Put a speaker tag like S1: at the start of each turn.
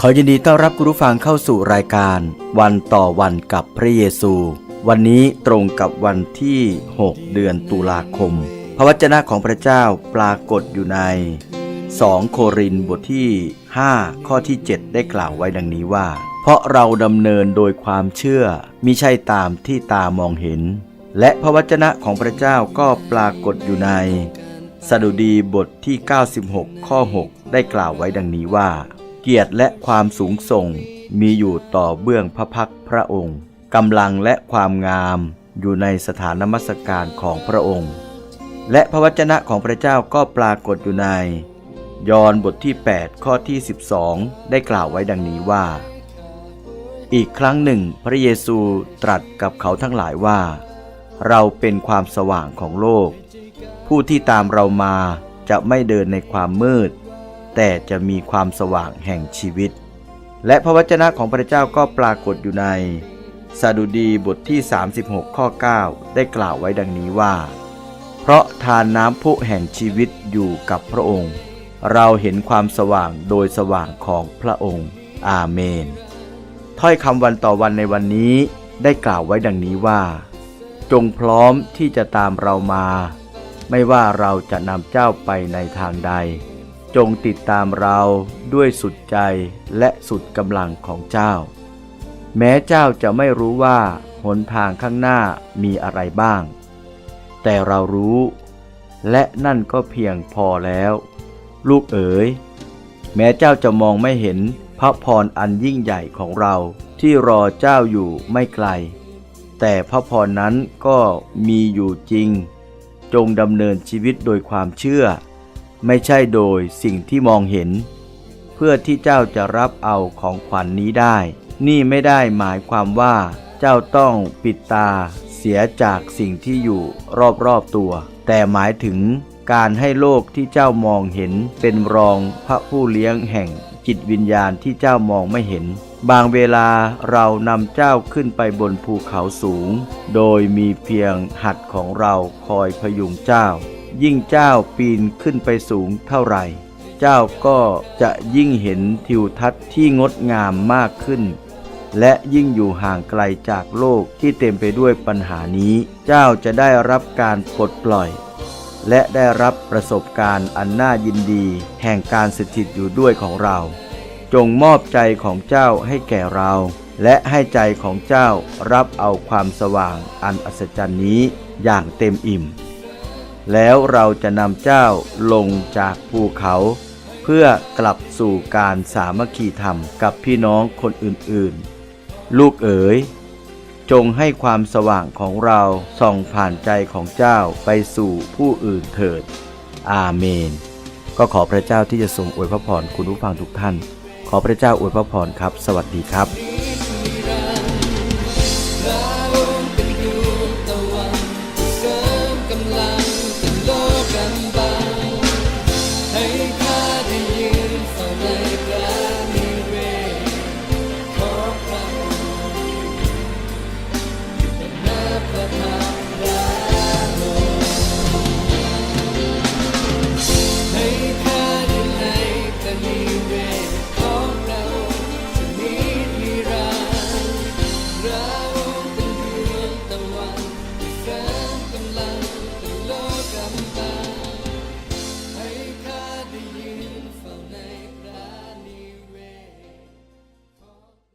S1: ขอยินดีต้อนรับคุณผู้ฟังเข้าสู่รายการวันต่อวันกับพระเยซู วันนี้ตรงกับวันที่ 6 เดือนตุลาคม พระวจนะของพระเจ้าปรากฏอยู่ใน 2 โครินบทที่ 5 ข้อที่ 7 ได้กล่าวไว้ดังนี้ว่า เพราะเราดำเนินโดยความเชื่อมิใช่ตามที่ตามองเห็น และพระวจนะของพระเจ้าก็ปรากฏอยู่ในสดุดีบทที่ 96 ข้อ 6 ได้กล่าวไว้ดังนี้ว่า เกียรติและความสูงส่ง มีอยู่ต่อเบื้องพระพักพระองค์กำลังและความงามอยู่ในสถานนมัสการของพระองค์ และพระวจนะของพระเจ้าก็ปรากฏอยู่ใน ยอห์นบทที่ 8 ข้อที่ 12 ได้กล่าวไว้ดังนี้ว่า อีกครั้งหนึ่งพระเยซูตรัสกับเขาทั้งหลายว่า เราเป็นความสว่างของโลก ผู้ที่ตามเรามาจะไม่เดินในความมืด แต่จะมีความสว่างแห่งชีวิต และพระวจนะของพระเจ้าก็ปรากฏอยู่ในสดุดีบทที่ 36 ข้อ 9 ได้กล่าวไว้ดังนี้ว่า เพราะทานน้ำพุแห่งชีวิตอยู่กับพระองค์ เราเห็นความสว่างโดยสว่างของพระองค์ อาเมน ถ้อยคำวันต่อวันในวันนี้ได้กล่าวไว้ดังนี้ว่า จงพร้อมที่จะตามเรามา ไม่ว่าเราจะนำเจ้าไปในทางใด จงติดตามเราด้วยสุดใจและสุดกำลังของเจ้า แม้เจ้าจะไม่รู้ว่าหนทางข้างหน้ามีอะไรบ้าง แต่เรารู้ และนั่นก็เพียงพอแล้ว ลูกเอ๋ย แม้เจ้าจะมองไม่เห็นพระพรอันยิ่งใหญ่ของเราที่รอเจ้าอยู่ไม่ไกล แต่พระพรนั้นก็มีอยู่จริง จงดำเนินชีวิตโดยความเชื่อ ไม่ใช่โดยสิ่งที่มองเห็น เพื่อที่เจ้าจะรับเอาของขวัญนนี้ได้ นี่ไม่ได้หมายความว่า เจ้าต้องปิดตาเสียจากสิ่งที่อยู่รอบๆตัว แต่หมายถึงการให้โลกที่เจ้ามองเห็นเป็นรองพระผู้เลี้ยงแห่งจิตวิญญาณที่เจ้ามองไม่เห็น บางเวลาเรานำเจ้าขึ้นไปบนภูเขาสูง โดยมีเพียงหัดของเราคอยพยุงเจ้า ยิ่งเจ้าปีนขึ้นไปสูงเท่าไหร่ เจ้าก็จะยิ่งเห็นทิวทัศน์ที่งดงามมากขึ้น และยิ่งอยู่ห่างไกลจากโลกที่เต็มไปด้วยปัญหานี้ เจ้าจะได้รับการปลดปล่อย และได้รับประสบการณ์อันน่ายินดี แห่งการสถิตอยู่ด้วยของเรา จงมอบใจของเจ้าให้แก่เราและให้ใจของเจ้ารับเอาความสว่างอันอัศจรรย์นี้อย่างเต็มอิ่ม แล้วเราจะนำเจ้าลงจากภูเขา เพื่อกลับสู่การสามัคคีธรรมกับพี่น้องคนอื่นๆ ลูกเอ๋ย จงให้ความสว่างของเราส่องผ่านใจของเจ้าไปสู่ผู้อื่นเถิด อาเมน ก็ขอพระเจ้าที่จะทรงอวยพระพรคุณผู้ฟังทุกท่าน ขอพระเจ้าอวยพระพรครับ สวัสดีครับกำลัง London.